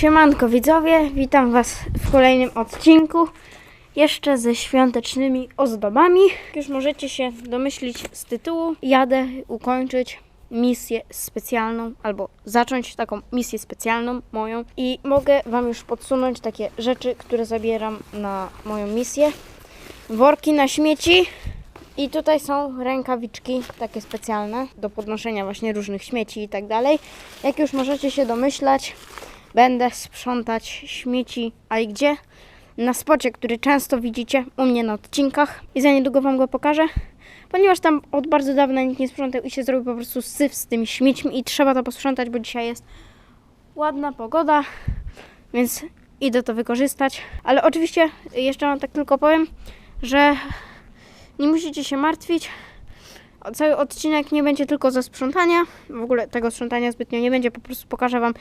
Siemanko widzowie, witam Was w kolejnym odcinku. Jeszcze ze świątecznymi ozdobami. Już możecie się domyślić z tytułu, jadę ukończyć misję specjalną, albo zacząć taką misję specjalną moją. I mogę Wam już podsunąć takie rzeczy, które zabieram na moją misję. Worki na śmieci, i tutaj są rękawiczki takie specjalne do podnoszenia właśnie różnych śmieci i tak dalej. Jak już możecie się domyślać, będę sprzątać śmieci, a i gdzie? Na spocie, który często widzicie u mnie na odcinkach i za niedługo Wam go pokażę, ponieważ tam od bardzo dawna nikt nie sprzątał i się zrobił po prostu syf z tymi śmiećmi i trzeba to posprzątać, bo dzisiaj jest ładna pogoda, więc idę to wykorzystać. Ale oczywiście jeszcze Wam tak tylko powiem, że nie musicie się martwić. Cały odcinek nie będzie tylko ze sprzątania. W ogóle tego sprzątania zbytnio nie będzie. Po prostu pokażę Wam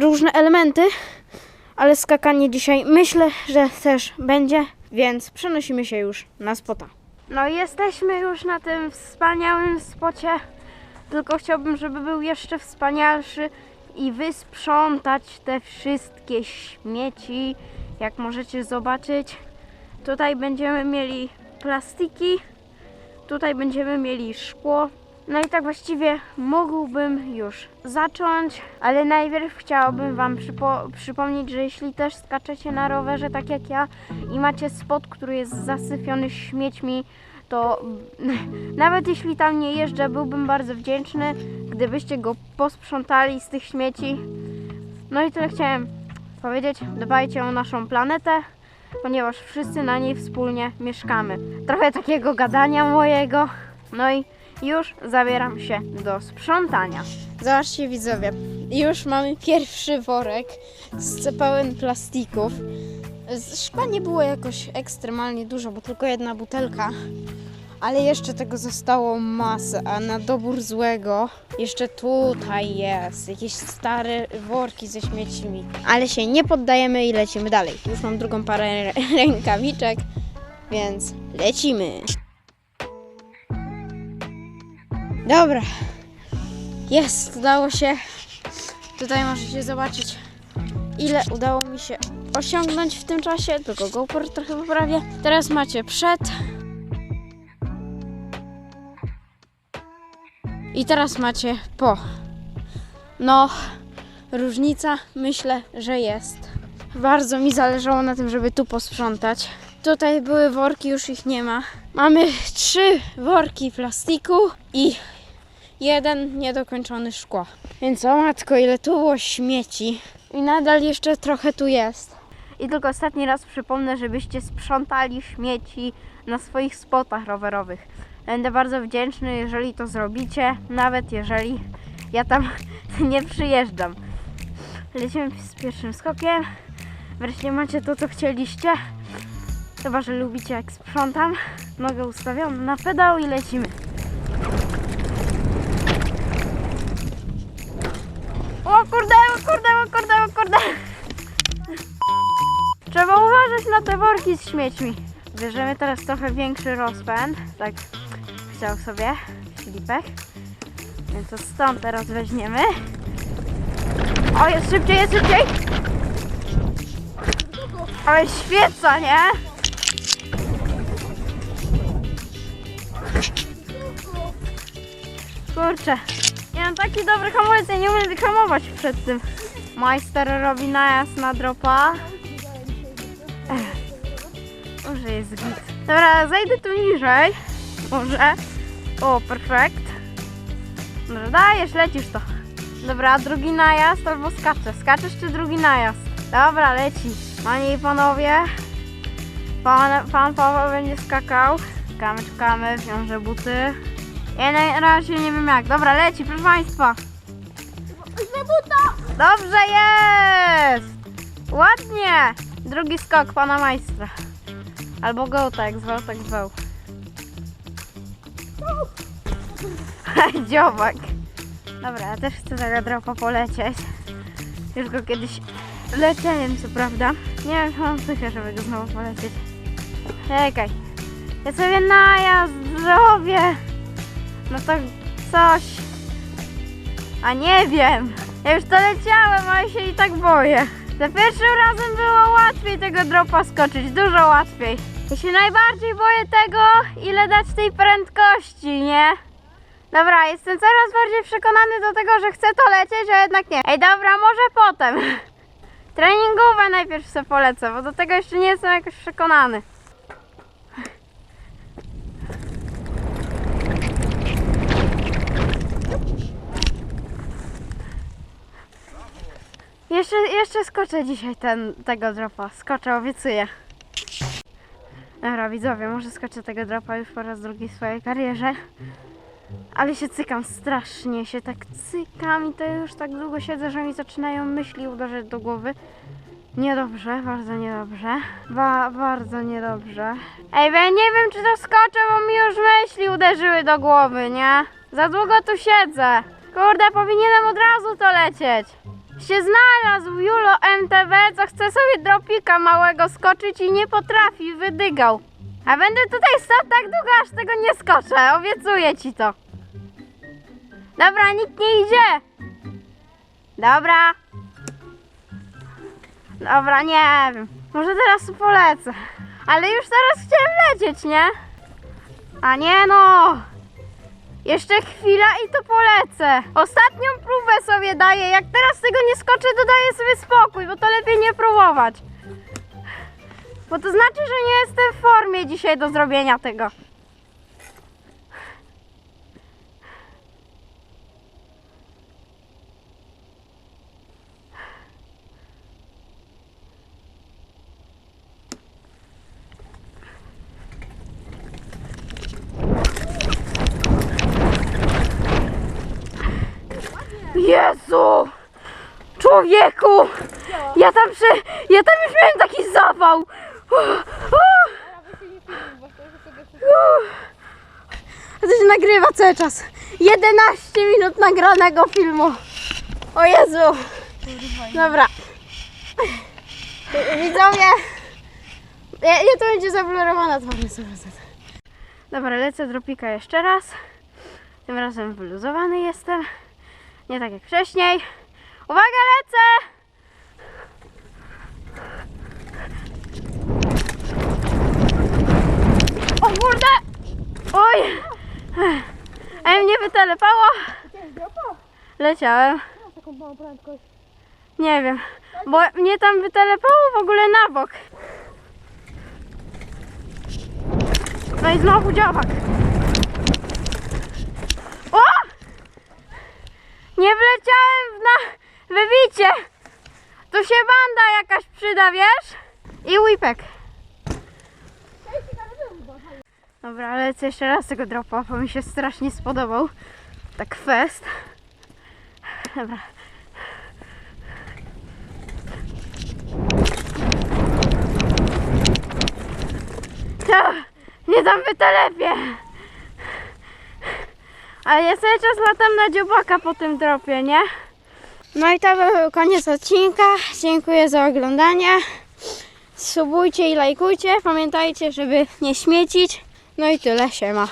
różne elementy. Ale skakanie dzisiaj myślę, że też będzie. Więc przenosimy się już na spota. No jesteśmy już na tym wspaniałym spocie. Tylko chciałbym, żeby był jeszcze wspanialszy i wysprzątać te wszystkie śmieci. Jak możecie zobaczyć, tutaj będziemy mieli plastiki. Tutaj będziemy mieli szkło. No i tak właściwie mógłbym już zacząć, ale najpierw chciałabym Wam przypo- przypomnieć, że jeśli też skaczecie na rowerze tak jak ja i macie spot, który jest zasypiony śmiećmi, to nawet jeśli tam nie jeżdżę, byłbym bardzo wdzięczny, gdybyście go posprzątali z tych śmieci. No i tyle chciałem powiedzieć. Dbajcie o naszą planetę ponieważ wszyscy na niej wspólnie mieszkamy. Trochę takiego gadania mojego. No i już zabieram się do sprzątania. Zobaczcie widzowie, już mamy pierwszy worek pełen plastików. Szkła nie było jakoś ekstremalnie dużo, bo tylko jedna butelka. Ale jeszcze tego zostało masę, a na dobór złego jeszcze tutaj jest jakieś stare worki ze śmiecimi. Ale się nie poddajemy i lecimy dalej. Już mam drugą parę rę- rękawiczek, więc lecimy. Dobra. Jest, udało się. Tutaj możecie zobaczyć, ile udało mi się osiągnąć w tym czasie. Tylko GoPro trochę poprawię. Teraz macie przed, I teraz macie po. No, różnica myślę, że jest. Bardzo mi zależało na tym, żeby tu posprzątać. Tutaj były worki, już ich nie ma. Mamy trzy worki plastiku i jeden niedokończony szkła. Więc o matko, ile tu było śmieci. I nadal jeszcze trochę tu jest. I tylko ostatni raz przypomnę, żebyście sprzątali śmieci na swoich spotach rowerowych. Będę bardzo wdzięczny, jeżeli to zrobicie, nawet jeżeli ja tam nie przyjeżdżam. Lecimy z pierwszym skokiem. Wreszcie macie to, co chcieliście. Chyba, że lubicie jak sprzątam. Nogę ustawioną na pedał i lecimy. O kurde, o kurde, o kurde. Trzeba uważać na te worki z śmiećmi. Bierzemy teraz trochę większy rozpęd. Tak chciał sobie Filipek. Więc to stąd teraz weźmiemy. O, jest szybciej, jest szybciej! Ale świeca, nie? Kurczę. Ja mam taki dobry hamulec, ja nie umiem wyhamować przed tym. Majster robi najazd na dropa. Może jest git. Dobra, zejdę tu niżej. Może. O, perfekt. Dobra, dajesz, lecisz to. Dobra, drugi najazd albo skaczesz. Skaczesz czy drugi najazd? Dobra, leci. Panie i panowie. Pan, pan Paweł będzie skakał. Czekamy, czekamy, wiąże buty. Ja na razie nie wiem jak. Dobra, leci, proszę państwa. Dobrze jest! Ładnie! Drugi skok pana majstra. Albo gołta, jak zwał, tak zwał. Dziobak. Dobra, ja też chcę tego dropa polecieć. Już go kiedyś leciałem, co prawda. Nie wiem, czy mam psychę, żeby go znowu polecieć. Czekaj. Ja sobie najazd zrobię. No to coś. A nie wiem. Ja już to leciałem, ale się i tak boję. Za pierwszym razem było łatwiej tego dropa skoczyć, dużo łatwiej. Ja się najbardziej boję tego, ile dać tej prędkości, nie? Dobra, jestem coraz bardziej przekonany do tego, że chcę to lecieć, a jednak nie. Ej, dobra, może potem. Treningowe najpierw sobie polecę, bo do tego jeszcze nie jestem jakoś przekonany. Jeszcze, jeszcze skoczę dzisiaj ten, tego dropa. Skoczę, obiecuję. Dobra, widzowie, może skoczę tego dropa już po raz drugi w swojej karierze. Ale się cykam strasznie, się tak cykam i to już tak długo siedzę, że mi zaczynają myśli uderzać do głowy. Niedobrze, bardzo niedobrze. Ba, bardzo niedobrze. Ej, bo ja nie wiem, czy to skoczę, bo mi już myśli uderzyły do głowy, nie? Za długo tu siedzę. Kurde, powinienem od razu to lecieć. Się znalazł Julo MTV, co chce sobie dropika małego skoczyć i nie potrafi, wydygał. A będę tutaj stał tak długo, aż tego nie skoczę, obiecuję ci to. Dobra, nikt nie idzie. Dobra. Dobra, nie wiem. Może teraz polecę. Ale już teraz chciałem lecieć, nie? A nie no. Jeszcze chwila i to polecę. Ostatnią próbę sobie daję. Jak teraz tego nie skoczę, to daję sobie spokój, bo to lepiej nie próbować. Bo to znaczy, że nie jestem w formie dzisiaj do zrobienia tego. Jezu! Człowieku! Ja tam przy... Ja tam już miałem taki zawał! To się nagrywa cały czas. 11 minut nagranego filmu. O Jezu! Dobra. Widzowie! Ja, ja to będzie zablurowana twarz, 100%. Dobra, lecę dropika jeszcze raz. Tym razem wyluzowany jestem. Nie tak jak wcześniej. Uwaga, lecę! O kurde! Oj! Ej, mnie wytelepało. Leciałem. Nie wiem, bo mnie tam wytelepało w ogóle na bok. No i znowu dziobak. O! Nie wleciałem w na wybicie. Tu się banda jakaś przyda, wiesz? I whipek. Dobra, lecę jeszcze raz tego dropa, bo mi się strasznie spodobał. Tak fest. Dobra. To nie tam wytelepie. Ale ja cały czas latam na dziobaka po tym dropie, nie? No i to był koniec odcinka. Dziękuję za oglądanie. Subujcie i lajkujcie. Pamiętajcie, żeby nie śmiecić. No i tyle, siema.